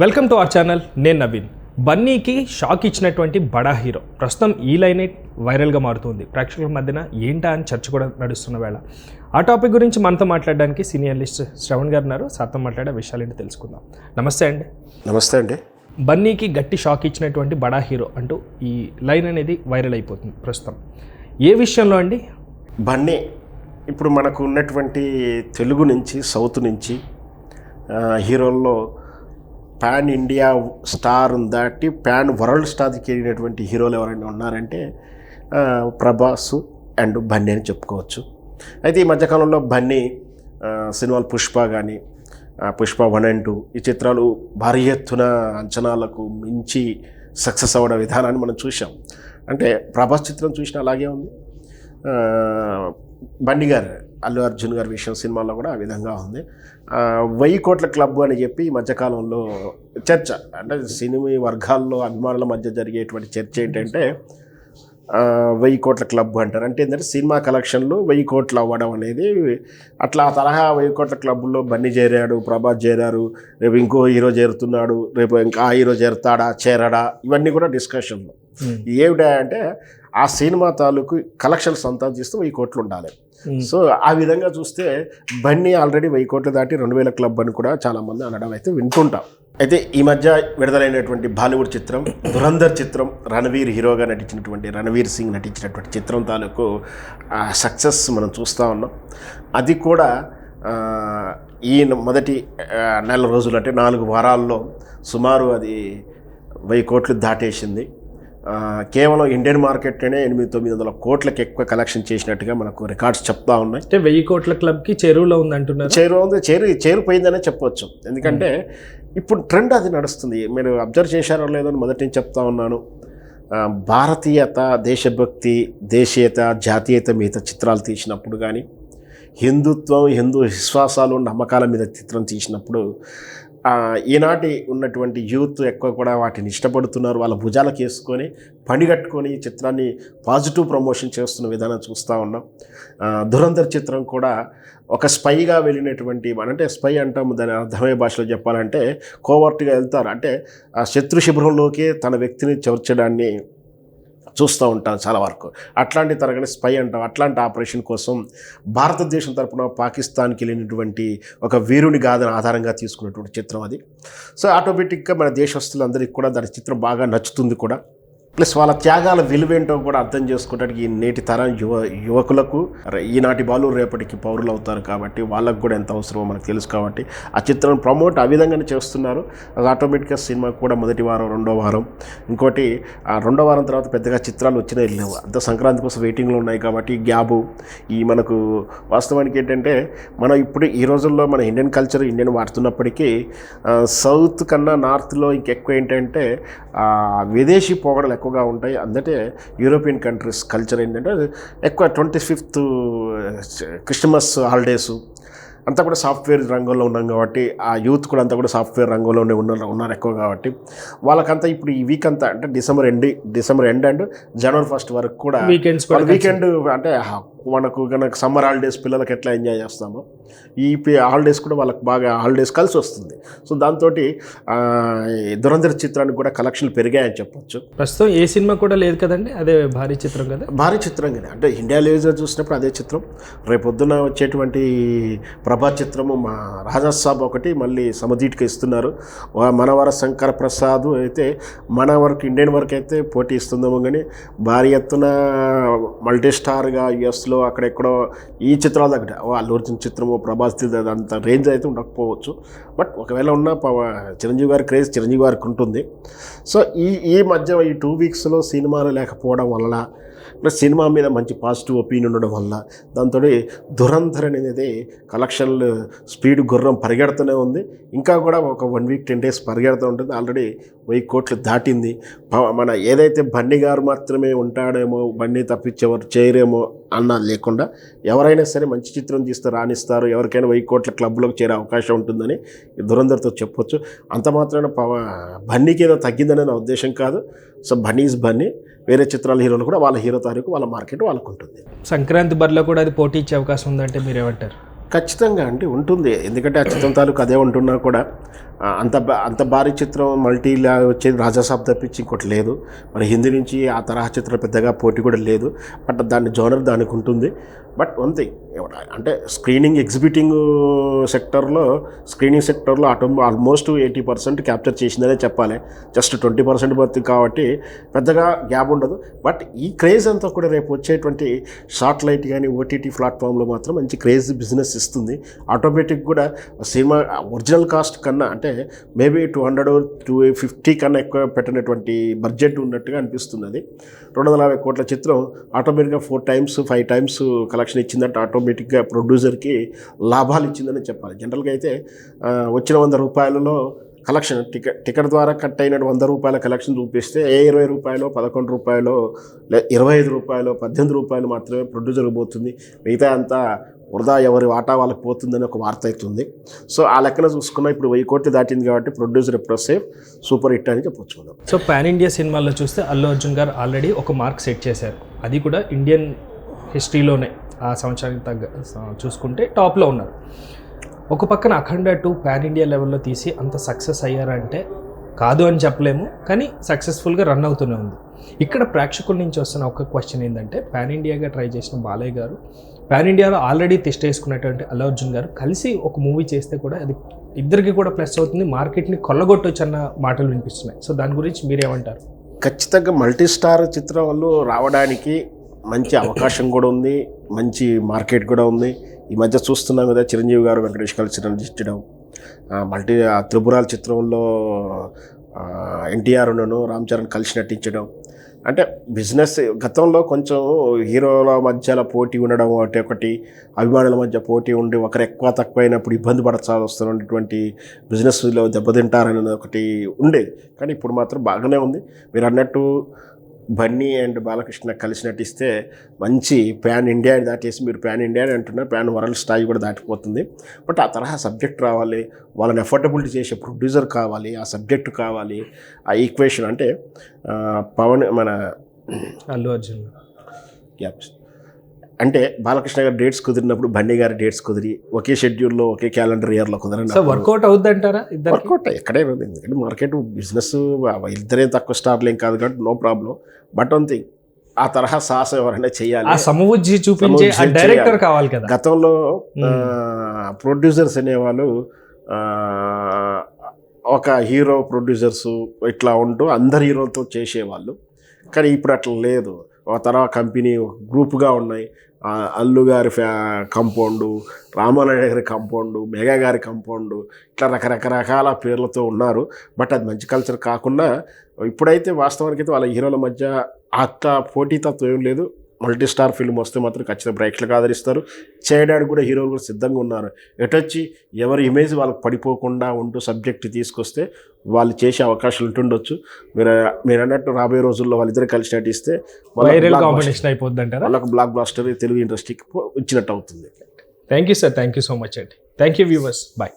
Welcome to our channel నేను Naveen. బన్నీకి shock ఇచ్చినటువంటి బడా హీరో. ప్రస్తుతం ఈ లైనే వైరల్గా మారుతుంది. ప్రేక్షకుల మధ్యన ఏంటా అని చర్చ కూడా నడుస్తున్న వేళ. ఆ టాపిక్ గురించి మనతో మాట్లాడడానికి సీనియర్ లిస్ట్ శ్రవణ్ గారు ఉన్నారు. సార్తో మాట్లాడే విషయాలు ఏంటి తెలుసుకుందాం. నమస్తే అండి. నమస్తే అండి. బన్నీకి గట్టి షాక్ ఇచ్చినటువంటి బడా హీరో అంటూ ఈ లైన్ అనేది వైరల్ అయిపోతుంది ప్రస్తుతం. ఏ విషయంలో అండి? బన్నీ ఇప్పుడు మనకు ఉన్నటువంటి తెలుగు నుంచి సౌత్ నుంచి హీరోల్లో ప్యాన్ ఇండియా స్టార్ దాటి ప్యాన్ వరల్డ్ స్టార్కి వెళ్ళినటువంటి హీరోలు ఎవరైనా ఉన్నారంటే ప్రభాస్ అండ్ బన్నీ అని చెప్పుకోవచ్చు. అయితే ఈ మధ్యకాలంలో బన్నీ సినిమాలు పుష్ప కానీ పుష్ప వన్ అండ్ టూ ఈ చిత్రాలు భారీ ఎత్తున అంచనాలకు మించి సక్సెస్ అవ్వడం విధానాన్ని మనం చూసాం అంటే ప్రభాస్ చిత్రం చూసిన అలాగే ఉంది. బండి గారు అల్లు అర్జున్ గారి విషయం సినిమాలో కూడా ఆ విధంగా ఉంది. వెయ్యి కోట్ల క్లబ్ అని చెప్పి ఈ మధ్యకాలంలో చర్చ అంటే సినిమా వర్గాల్లో అభిమానుల మధ్య జరిగేటువంటి చర్చ ఏంటంటే వెయ్యి కోట్ల క్లబ్ అంటారు. అంటే ఏంటంటే సినిమా కలెక్షన్లు వెయ్యి కోట్లు అవ్వడం అనేది అట్లా ఆ తరహా వెయ్యి కోట్ల క్లబ్లో బన్నీ చేరాడు ప్రభాస్ చేరారు రేపు ఇంకో హీరో చేరుతున్నాడు రేపు ఇంకా ఆ హీరో చేరుతాడా చేరడా ఇవన్నీ కూడా డిస్కషన్లు ఏమిటా అంటే ఆ సినిమా తాలూకు కలెక్షన్స్ అంతా చూస్తే వెయ్యి కోట్లు ఉండాలి. సో ఆ విధంగా చూస్తే బన్నీ ఆల్రెడీ వెయ్యి కోట్లు దాటి రెండు వేల క్లబ్ అని కూడా చాలామంది అనడం అయితే వింటుంటాం. అయితే ఈ మధ్య విడుదలైనటువంటి బాలీవుడ్ చిత్రం దురంధర్ చిత్రం రణవీర్ హీరోగా నటించినటువంటి రణవీర్ సింగ్ నటించినటువంటి చిత్రం తాలూకు సక్సెస్ మనం చూస్తూ ఉన్నాం. అది కూడా ఈ మొదటి నెల రోజులు అంటే నాలుగు వారాల్లో సుమారు అది వెయ్యి కోట్లు దాటేసింది. కేవలం ఇండియన్ మార్కెట్లోనే ఎనిమిది తొమ్మిది వందల కోట్లకి ఎక్కువ కలెక్షన్ చేసినట్టుగా మనకు రికార్డ్స్ చెప్తా ఉన్నాయి. అంటే వెయ్యి కోట్ల క్లబ్కి చెరువులో ఉంది అంటున్నారు చేరు ఉంది చేరు చేరిపోయిందనే చెప్పవచ్చు ఎందుకంటే ఇప్పుడు ట్రెండ్ అది నడుస్తుంది. మీరు అబ్జర్వ్ చేశారో లేదో అని మొదటి నుంచి చెప్తా ఉన్నాను. భారతీయత దేశభక్తి దేశీయత జాతీయత మీద చిత్రాలు తీసినప్పుడు కానీ హిందుత్వం హిందూ విశ్వాసాలు నమ్మకాల మీద చిత్రం తీసినప్పుడు ఈనాటి ఉన్నటువంటి యూత్ ఎక్కువ కూడా వాటిని ఇష్టపడుతున్నారు. వాళ్ళ భుజాలకు వేసుకొని పనిగట్టుకొని చిత్రాన్ని పాజిటివ్ ప్రమోషన్ చేస్తున్న విధానం చూస్తూ ఉన్నాం. ధురంధర్ చిత్రం కూడా ఒక స్పైగా వెళ్ళినటువంటి అంటే స్పై అంటాము దాని అర్థమయ్యే భాషలో చెప్పాలంటే కోవర్ట్గా వెళ్తారు. అంటే ఆ శత్రు శిబిరంలోకి తన వ్యక్తిని చేర్చడాన్ని చూస్తూ ఉంటాం చాలా వరకు. అట్లాంటి తరగని స్పై అంటాం. అట్లాంటి ఆపరేషన్ కోసం భారతదేశం తరపున పాకిస్తాన్కి వెళ్ళినటువంటి ఒక వీరుని గాథను ఆధారంగా తీసుకున్నటువంటి చిత్రం అది. సో ఆటోమేటిక్గా మన దేశస్తులందరికీ కూడా దాని చిత్రం బాగా నచ్చుతుంది కూడా. ప్లస్ వాళ్ళ త్యాగాల విలువేంటో కూడా అర్థం చేసుకోవడానికి ఈ నేటి తరం యువ యువకులకు ఈనాటి బాలు రేపటికి పౌరులు అవుతారు కాబట్టి వాళ్ళకు కూడా ఎంత అవసరమో మనకు తెలుసు కాబట్టి ఆ చిత్రం ప్రమోట్ ఆ విధంగానే చేస్తున్నారు. అది ఆటోమేటిక్గా సినిమా కూడా మొదటి వారం రెండో వారం. ఇంకోటి ఆ రెండో వారం తర్వాత పెద్దగా చిత్రాలు వచ్చినాయి లేవు. అంత సంక్రాంతి కోసం వెయిటింగ్లో ఉన్నాయి కాబట్టి గ్యాబు ఈ మనకు వాస్తవానికి ఏంటంటే మనం ఇప్పుడు ఈ రోజుల్లో మన ఇండియన్ కల్చర్ ఇండియన్ వాడుతున్నప్పటికీ సౌత్ కన్నా నార్త్లో ఇంకెక్కువ ఏంటంటే విదేశీ పోగడలు ఎక్కువగా ఉంటాయి. అందుకే యూరోపియన్ కంట్రీస్ కల్చర్ ఏంటంటే ఎక్కువ ట్వంటీ ఫిఫ్త్ క్రిస్టమస్ హాలిడేస్ అంతా కూడా సాఫ్ట్వేర్ రంగంలో ఉన్నాం కాబట్టి ఆ యూత్ కూడా అంతా కూడా సాఫ్ట్వేర్ రంగంలోనే ఉన్నారు ఉన్నారు ఎక్కువ కాబట్టి. వాళ్ళకంతా ఇప్పుడు ఈ వీక్ అంతా అంటే December end December end and January first వరకు కూడా వీకెండ్ అంటే మనకు కనుక సమ్మర్ హాలిడేస్ పిల్లలకి ఎట్లా ఎంజాయ్ చేస్తామో ఈ హాలిడేస్ కూడా వాళ్ళకి బాగా హాలిడేస్ కలిసి వస్తుంది. సో దాంతో దురంధర చిత్రానికి కూడా కలెక్షన్లు పెరిగాయని చెప్పొచ్చు. ప్రస్తుతం ఏ సినిమా కూడా లేదు కదండి అదే భారీ చిత్రం కదా? భారీ చిత్రంగానే అంటే ఇండియా లేజర్ చూసినప్పుడు అదే చిత్రం. రేపు పొద్దున వచ్చేటువంటి ప్రభా చిత్రము మా రాజాసాబ్ ఒకటి మళ్ళీ సమధీటికి ఇస్తున్నారు. మనవర శంకర ప్రసాద్ అయితే మన వరకు ఇండియన్ వరకు అయితే పోటీ ఇస్తుందేమో కానీ భారీ ఎత్తున మల్టీ స్టార్గా యుఎస్లో అక్కడెక్కడో ఈ చిత్రాల దగ్గర అల్లు అర్జున్ చిత్రము ప్రభాస్ అంత రేంజ్ అయితే ఉండకపోవచ్చు. బట్ ఒకవేళ ఉన్న పవ- చిరంజీవి గారి క్రేజ్ చిరంజీవి గారికి ఉంటుంది. సో ఈ ఈ మధ్య ఈ టూ వీక్స్లో సినిమాలు లేకపోవడం వల్ల ప్లస్ సినిమా మీద మంచి పాజిటివ్ ఒపీనియన్ ఉండడం వల్ల దాంతో దురంధర్ అనేది కలెక్షన్లు స్పీడ్ గుర్రం పరిగెడుతూనే ఉంది. ఇంకా కూడా ఒక వన్ వీక్ టెన్ డేస్ పరిగెడుతూ ఉంటుంది. ఆల్రెడీ వెయ్యి కోట్లు దాటింది. ప- మన ఏదైతే బండి గారు మాత్రమే ఉంటాడేమో బండి తప్పించేవారు చేయరేమో అన్న లేకుండా ఎవరైనా సరే మంచి చిత్రం తీస్తే రాణిస్తారు. ఎవరికైనా వెయ్యి కోట్ల క్లబ్లోకి చేరే అవకాశం ఉంటుందని దురంధర్తో చెప్పొచ్చు. అంత మాత్రాన పవ బన్నీకి ఏదో తగ్గిందనే నా ఉద్దేశం కాదు. So Bunny is Bunny. వేరే చిత్రాల హీరోలు కూడా వాళ్ళ హీరో తారీఖు వాళ్ళ మార్కెట్ వాళ్ళకు ఉంటుంది సంక్రాంతి బరిలో కూడా అది పోటీ ఇచ్చే అవకాశం ఉందంటే మీరు ఏమంటారు ఖచ్చితంగా అండి ఉంటుంది. ఎందుకంటే ఆ చిత్రం తాలూకు అదే ఉంటున్నా కూడా అంత బా- అంత భారీ చిత్రం మల్టీలా వచ్చేది రాజాసాబ్ తప్పించి ఇంకోటి లేదు. మన హిందీ నుంచి ఆ తరహా చిత్రం పెద్దగా పోటీ కూడా లేదు. బట్ దాని జోనర్ దానికి ఉంటుంది. బట్ వన్ థింగ్ అంటే స్క్రీనింగ్ ఎగ్జిబిటింగ్ సెక్టర్లో స్క్రీనింగ్ సెక్టర్లో auto almost eighty percent capture చేసిందనే చెప్పాలి. జస్ట్ ట్వంటీ పర్సెంట్ బతుంది కాబట్టి పెద్దగా గ్యాప్ ఉండదు. బట్ ఈ క్రేజ్ అంతా కూడా రేపు వచ్చేటువంటి సాటిలైట్ కానీ ఓటీటీ ప్లాట్ఫామ్లో మాత్రం మంచి క్రేజ్ బిజినెస్ ఇస్తుంది. ఆటోమేటిక్ కూడా సినిమా ఒరిజినల్ కాస్ట్ కన్నా అంటే maybe two hundred two fifty కన్నా ఎక్కువ పెట్టినటువంటి బడ్జెట్ ఉన్నట్టుగా అనిపిస్తుంది అది రెండు వందల యాభై కోట్ల చిత్రం ఆటోమేటిక్గా four times five times collection ఇచ్చిందంటే ఆటోమేటిక్గా ప్రొడ్యూసర్కి లాభాలు ఇచ్చిందని చెప్పాలి. జనరల్గా అయితే వచ్చిన వంద రూపాయలలో కలెక్షన్ టికెట్ టికెట్ ద్వారా కట్ అయిన వంద రూపాయల కలెక్షన్ చూపిస్తే ఏ ఇరవై రూపాయలు పదకొండు రూపాయలు లే ఇరవై ఐదు రూపాయలు పద్దెనిమిది రూపాయలు మాత్రమే ప్రొడ్యూసర్కి పోతుంది. మిగతా అంతా వృధా ఎవరి వాటా వాళ్ళకి పోతుందని ఒక వార్త అవుతుంది సో ఆ లెక్కన చూసుకున్న ఇప్పుడు వెయ్యి కోట్లు దాటింది కాబట్టి ప్రొడ్యూసర్ ఎప్పుడో సేఫ్ సూపర్ హిట్ అని చెప్పొచ్చు మనం సో పాన్ ఇండియా సినిమాల్లో చూస్తే అల్లు అర్జున్ గారు ఆల్రెడీ ఒక మార్క్ సెట్ చేశారు. అది కూడా ఇండియన్ హిస్టరీలోనే ఆ సంవత్సరానికి తగ్గ చూసుకుంటే టాప్లో ఉన్నారు. ఒక పక్కన అఖండ టూ పాన్ ఇండియా లెవెల్లో తీసి అంత సక్సెస్ అయ్యారంటే కాదు అని చెప్పలేము కానీ సక్సెస్ఫుల్గా రన్ అవుతూనే ఉంది. ఇక్కడ ప్రేక్షకుల నుంచి వస్తున్న ఒక క్వశ్చన్ ఏంటంటే పాన్ ఇండియాగా ట్రై చేసిన బాలయ్య గారు పాన్ ఇండియాలో ఆల్రెడీ వేసుకున్నటువంటి అల్లు అర్జున్ గారు కలిసి ఒక మూవీ చేస్తే కూడా అది ఇద్దరికి కూడా ప్లస్ అవుతుంది మార్కెట్ని కొల్లగొట్టొచ్చు అన్న మాటలు వినిపిస్తున్నాయి. సో దాని గురించి మీరేమంటారు? ఖచ్చితంగా మల్టీ స్టార్ చిత్రాలు రావడానికి మంచి అవకాశం కూడా ఉంది మంచి మార్కెట్ కూడా ఉంది. ఈ మధ్య చూస్తున్నాం కదా చిరంజీవి గారు వెంకటేష్ కలిసి నటించడం మల్టీ ఆ త్రిపురాల చిత్రంలో ఎన్టీఆర్ను రామ్ చరణ్ కలిసి నటించడం. అంటే బిజినెస్ గతంలో కొంచెం హీరోల మధ్యలో పోటీ ఉండడం ఒకటి ఒకటి అభిమానుల మధ్య పోటీ ఉండి ఒకరు ఎక్కువ తక్కువ అయినప్పుడు ఇబ్బంది పడచాల్సి వస్తున్నటువంటి బిజినెస్లో దెబ్బతింటారని ఒకటి ఉండేది కానీ ఇప్పుడు మాత్రం బాగానే ఉంది. మీరు అన్నట్టు బన్నీ అండ్ బాలకృష్ణ కలిసి నటిస్తే మంచి ప్యాన్ ఇండియా దాటేసి మీరు ప్యాన్ ఇండియా అని అంటున్నారు. ప్యాన్ వరల్డ్ స్థాయి కూడా దాటిపోతుంది. బట్ ఆ తరహా సబ్జెక్ట్ రావాలి వాళ్ళని అఫోర్డబిలిటీ చేసే ప్రొడ్యూసర్ కావాలి ఆ సబ్జెక్ట్ కావాలి ఆ ఈక్వేషన్ అంటే పవన్ మన అల్లు అర్జున్. గ్యాప్స్ అంటే బాలకృష్ణ గారి డేట్స్ కుదిరినప్పుడు బండి గారి డేట్స్ కుదిరి ఒకే షెడ్యూల్లో ఒకే క్యాలెండర్ ఇయర్లో సో కుదరని వర్కౌట్ అవుద్ది అంటారా ఇద్దరు వర్కౌట్ ఎక్కడే ఎందుకంటే మార్కెట్ బిజినెస్ ఇద్దరే తక్కువ స్టార్లు ఏం కాదు కాబట్టి no problem but one thing ఆ తరహా సాహసం ఎవరైనా చేయాలి. ఆ సమబుజ్జి చూపించే డైరెక్టర్. కావాలి కదా. గతంలో. ప్రొడ్యూసర్స్ అనేవాళ్ళు ఒక హీరో ప్రొడ్యూసర్స్ ఇట్లా ఉంటూ అందరు హీరోలతో చేసేవాళ్ళు. కానీ ఇప్పుడు అట్లా లేదు. తర్వాత కంపెనీ గ్రూప్గా ఉన్నాయి. అల్లు గారి ఫ్యా కంపౌండు రామానాయుడు గారి కంపౌండు మెగా గారి కంపౌండు ఇట్లా రకరకరకాల పేర్లతో ఉన్నారు. బట్ అది మంచి కల్చర్ కాకుండా ఇప్పుడైతే వాస్తవానికి అయితే వాళ్ళ హీరోల మధ్య అట్లా పోటీతత్వం ఏం లేదు. మల్టీ స్టార్ ఫిల్మ్ వస్తే మాత్రం ఖచ్చితంగా ప్రేక్షకులకు ఆదరిస్తారు. చేయడానికి కూడా హీరోలు కూడా సిద్ధంగా ఉన్నారు. ఎటొచ్చి ఎవరి ఇమేజ్ వాళ్ళకి పడిపోకుండా ఉంటూ సబ్జెక్ట్ తీసుకొస్తే వాళ్ళు చేసే అవకాశాలు ఉంటుండొచ్చు. మీరు మీరు అన్నట్టు రాబోయే రోజుల్లో వాళ్ళిద్దరు కలిసి నటిస్తే వాళ్ళకి బ్లాక్ బ్లాస్టర్ తెలుగు ఇండస్ట్రీకి ఇచ్చినట్టు అవుతుంది. Thank you sir thank you so much అండి. Thank you viewers bye